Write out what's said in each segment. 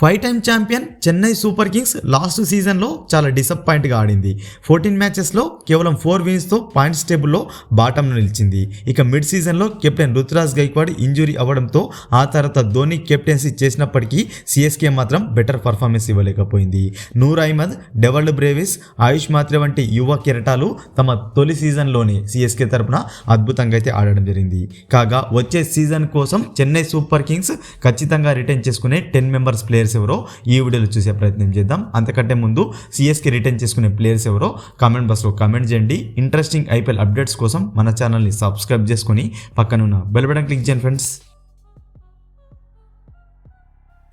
Five time champion Chennai Super Kings last సీజన్లో చాలా డిసప్పాయింట్గా ఆడింది. ఫోర్టీన్ మ్యాచెస్లో కేవలం ఫోర్ విన్స్తో పాయింట్స్ టేబుల్లో బాటంలో నిలిచింది. ఇక మిడ్ సీజన్లో కెప్టెన్ రుతురాజ్ గైక్వాడ్ ఇంజురీ అవ్వడంతో ఆ తర్వాత ధోని కెప్టెన్సీ చేసినప్పటికీ సిఎస్కే మాత్రం బెటర్ పర్ఫార్మెన్స్ ఇవ్వలేకపోయింది. నూర్ అహ్మద్ డెవల్డ్ బ్రేవిస్ ఆయుష్ మాత్రే వంటి యువ కెరటాలు తమ తొలి సీజన్లోనే సిఎస్కే తరపున అద్భుతంగా అయితే ఆడడం జరిగింది. కాగా వచ్చే సీజన్ కోసం చెన్నై సూపర్ కింగ్స్ ఖచ్చితంగా రిటర్న్ చేసుకునే టెన్ మెంబర్స్ ప్లేయర్స్ ఎవరో ఈ వీడియోలో చూసే ప్రయత్నం చేద్దాం. అంతకంటే ముందు సిఎస్కి రిటర్న్ చేసుకునే ప్లేయర్స్ ఎవరో కామెంట్ బాక్స్లో కామెంట్ చేయండి. ఇంట్రెస్టింగ్ ఐపీఎల్ అప్డేట్స్ కోసం మన ఛానల్ని సబ్స్క్రైబ్ చేసుకొని పక్కనున్న బెల్ బటన్ క్లిక్ చేయండి friends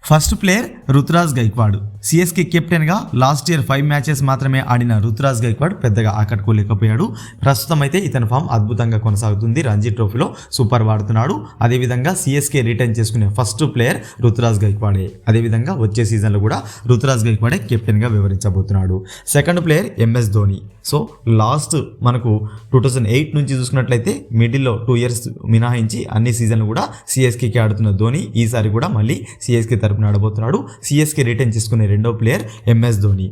first player Ruturaj Gaikwad. CSK కెప్టెన్గా లాస్ట్ ఇయర్ ఫైవ్ మ్యాచెస్ మాత్రమే ఆడిన రుతురాజ్ గైక్వాడ్ పెద్దగా ఆకట్టుకోలేకపోయాడు ప్రస్తుతం అయితే ఇతని ఫామ్ అద్భుతంగా కొనసాగుతుంది. రంజీ ట్రోఫీలో సూపర్ వాడుతున్నాడు. అదేవిధంగా సిఎస్కే రిటర్న్ చేసుకునే ఫస్ట్ ప్లేయర్ రుతురాజ్ గైక్వాడే. అదేవిధంగా వచ్చే సీజన్లో కూడా రుతురాజ్ గైక్వాడే కెప్టెన్గా వివరించబోతున్నాడు. Second player MS Dhoni. So last మనకు టూ థౌజండ్ ఎయిట్ నుంచి చూసుకున్నట్లయితే మిడిల్లో టూ ఇయర్స్ మినహాయించి అన్ని సీజన్లు కూడా సిఎస్కేకి ఆడుతున్న ధోని ఈసారి కూడా మళ్ళీ సిఎస్కే తరపున ఆడబోతున్నాడు సిఎస్కే రిటర్న్ చేసుకునే రెండో player MS Dhoni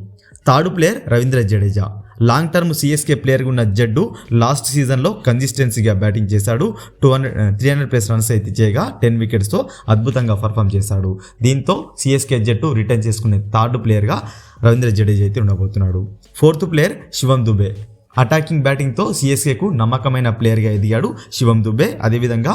third player Ravindra Jadeja. Long term CSK ప్లేయర్గా ఉన్న జడ్డు లాస్ట్ సీజన్లో కన్సిస్టెన్సీగా బ్యాటింగ్ చేశాడు. Two hundred three hundred plus runs అయితే చేయగా టెన్ వికెట్స్తో అద్భుతంగా పర్ఫామ్ చేశాడు. దీంతో సిఎస్కే జట్టు రిటర్న్ చేసుకునే థర్డ్ ప్లేయర్గా రవీంద్ర జడేజా అయితే ఉండబోతున్నాడు. Fourth player Shivam Dube. Attacking బ్యాటింగ్తో సిఎస్కేకు నమ్మకమైన ప్లేయర్గా ఎదిగాడు శివం దుబే. అదేవిధంగా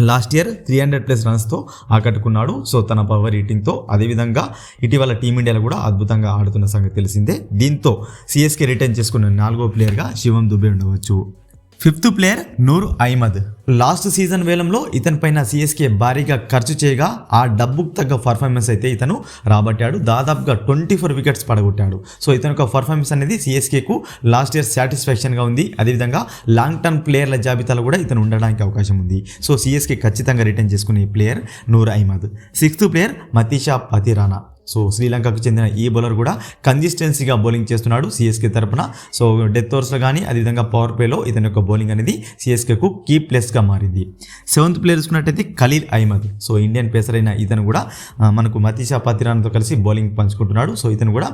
last year three hundred plus రన్స్తో ఆకట్టుకున్నాడు. సో తన పవర్ హిట్టింగ్తో అదేవిధంగా ఇటీవల టీమిండియాలో కూడా అద్భుతంగా ఆడుతున్న సంగతి తెలిసిందే. దీంతో సిఎస్కే రిటర్న్ చేసుకున్న నాలుగో ప్లేయర్గా శివం దుబే ఉండవచ్చు. Fifth player Noor Ahmad. Last season వేలంలో ఇతని పైన సిఎస్కే భారీగా ఖర్చు చేయగా ఆ డబ్బుకు తగ్గ పర్ఫార్మెన్స్ అయితే ఇతను రాబట్టాడు. దాదాపుగా ట్వంటీ ఫోర్ వికెట్స్ పడగొట్టాడు. సో ఇతని యొక్క పర్ఫార్మెన్స్ అనేది సిఎస్కేకు లాస్ట్ ఇయర్ సాటిస్ఫాక్షన్గా ఉంది. అదేవిధంగా లాంగ్ టర్మ్ ప్లేయర్ల జాబితాలో కూడా ఇతను ఉండడానికి అవకాశం ఉంది. సో సిఎస్కే ఖచ్చితంగా రిటర్న్ చేసుకునే player Noor Ahmad. Sixth player Matheesha Pathirana so శ్రీలంకకు చెందిన ఈ బౌలర్ కూడా కన్సిస్టెన్సీగా బౌలింగ్ చేస్తున్నాడు సిఎస్కే తరపున. సో డెత్ ఓవర్స్లో కానీ అదేవిధంగా పవర్ ప్లేలో ఇతని యొక్క బౌలింగ్ అనేది సిఎస్కేకు కీ ప్లస్గా మారింది. సెవెంత్ ప్లేయర్ చూసుకున్నట్టయితే Khaleel Ahmed. So Indian pacer అయిన ఇతను కూడా మనకు మతీషా పతిరాన్తో కలిసి బౌలింగ్ పంచుకుంటున్నాడు. సో ఇతను కూడా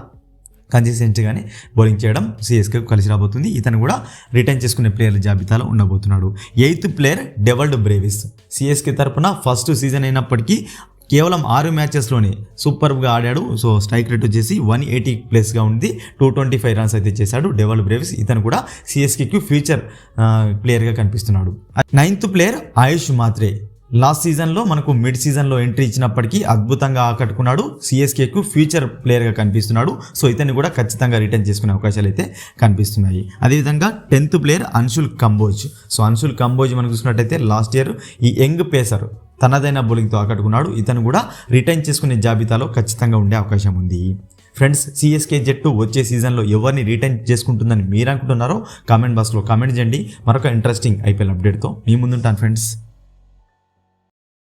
కన్సిస్టెంట్గానే బౌలింగ్ చేయడం సిఎస్కేకు కలిసి రాబోతుంది. ఇతను కూడా రిటర్న్ చేసుకునే ప్లేయర్ల జాబితాలో ఉండబోతున్నాడు. Eighth player Dewald Brevis. CSK తరపున ఫస్ట్ సీజన్ అయినప్పటికీ కేవలం ఆరు మ్యాచెస్లోనే సూపర్గా ఆడాడు. సో స్ట్రైక్ రేట్ వచ్చేసి వన్ ఎయిటీ ప్లస్గా ఉంది. టూ ట్వంటీ ఫైవ్ రన్స్ అయితే చేశాడు. డెవల్ బ్రేవిస్ ఇతను కూడా సిఎస్కేకి ఫ్యూచర్ ప్లేయర్గా కనిపిస్తున్నాడు. నైన్త్ ప్లేయర్ ఆయుష్ మాత్రే. లాస్ట్ సీజన్లో మనకు మిడ్ సీజన్లో ఎంట్రీ ఇచ్చినప్పటికీ అద్భుతంగా ఆకట్టుకున్నాడు. సిఎస్కేకు ఫ్యూచర్ ప్లేయర్గా కనిపిస్తున్నాడు. సో ఇతన్ని కూడా ఖచ్చితంగా రిటర్న్ చేసుకునే అవకాశాలు అయితే కనిపిస్తున్నాయి. అదేవిధంగా tenth player Anshul Kamboj. So Anshul Kamboj మనం చూసినట్టయితే లాస్ట్ ఇయర్ ఈ యంగ్ పేసర్ తనదైన బౌలింగ్తో ఆకట్టుకున్నాడు. ఇతను కూడా రిటర్న్ చేసుకునే జాబితాలో ఖచ్చితంగా ఉండే అవకాశం ఉంది. ఫ్రెండ్స్ సిఎస్కే జట్టు వచ్చే సీజన్లో ఎవరిని రిటైన్ చేసుకుంటుందని మీరు అనుకుంటున్నారో కామెంట్ బాక్స్లో కామెంట్ చేయండి. మరొక ఇంట్రెస్టింగ్ ఐపీఎల్ అప్డేట్తో మీ ముందుంటాను ఫ్రెండ్స్.